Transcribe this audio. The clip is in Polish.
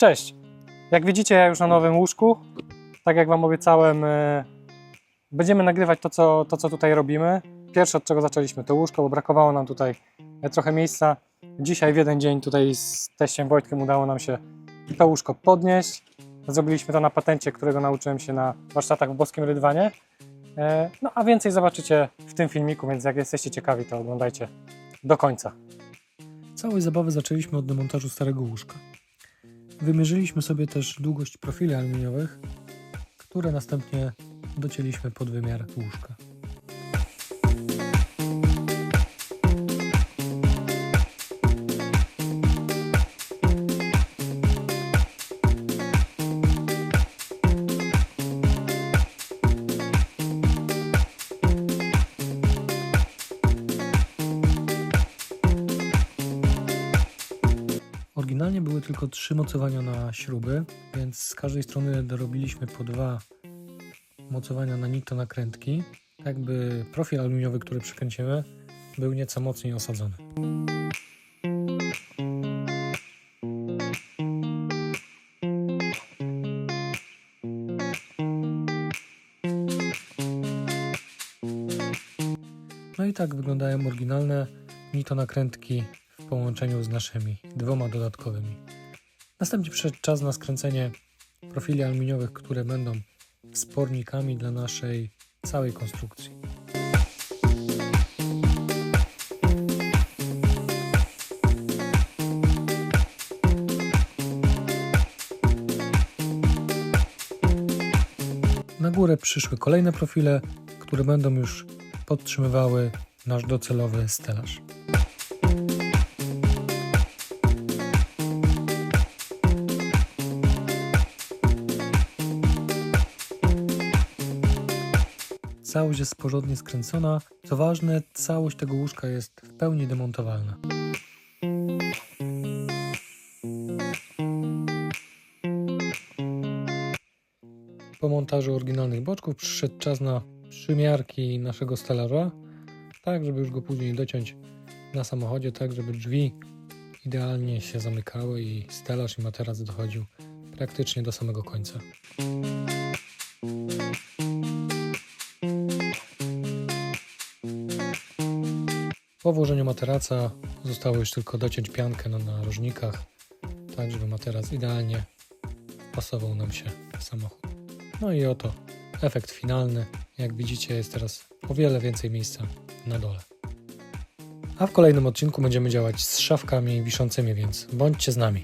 Cześć! Jak widzicie, ja już na nowym łóżku. Tak jak Wam obiecałem, e, będziemy nagrywać to co, to, co tutaj robimy. Pierwsze, od czego zaczęliśmy, to łóżko, bo brakowało nam tutaj e, trochę miejsca. Dzisiaj w jeden dzień tutaj z teściem Wojtkiem udało nam się to łóżko podnieść. Zrobiliśmy to na patencie, którego nauczyłem się na warsztatach w Boskim Rydwanie. E, No a więcej zobaczycie w tym filmiku, więc jak jesteście ciekawi, to oglądajcie do końca. Całej zabawy zaczęliśmy od demontażu starego łóżka. Wymierzyliśmy sobie też długość profili aluminiowych, które następnie docięliśmy pod wymiar łóżka. Oryginalnie były tylko trzy mocowania na śruby, więc z każdej strony dorobiliśmy po dwa mocowania na nito nakrętki, tak by profil aluminiowy, który przykręcimy, był nieco mocniej osadzony. No i tak wyglądają oryginalne nito nakrętki w połączeniu z naszymi dwoma dodatkowymi. Następnie przyszedł czas na skręcenie profili aluminiowych, które będą wspornikami dla naszej całej konstrukcji. Na górę przyszły kolejne profile, które będą już podtrzymywały nasz docelowy stelaż. Całość jest porządnie skręcona. Co ważne, całość tego łóżka jest w pełni demontowalna. Po montażu oryginalnych boczków przyszedł czas na przymiarki naszego stelaża, tak żeby już go później dociąć na samochodzie, tak żeby drzwi idealnie się zamykały i stelaż i materac dochodził praktycznie do samego końca. Po włożeniu materaca zostało już tylko dociąć piankę na narożnikach, tak żeby materac idealnie pasował nam się w samochód. No i oto efekt finalny. Jak widzicie jest teraz o wiele więcej miejsca na dole. A w kolejnym odcinku będziemy działać z szafkami wiszącymi, więc bądźcie z nami.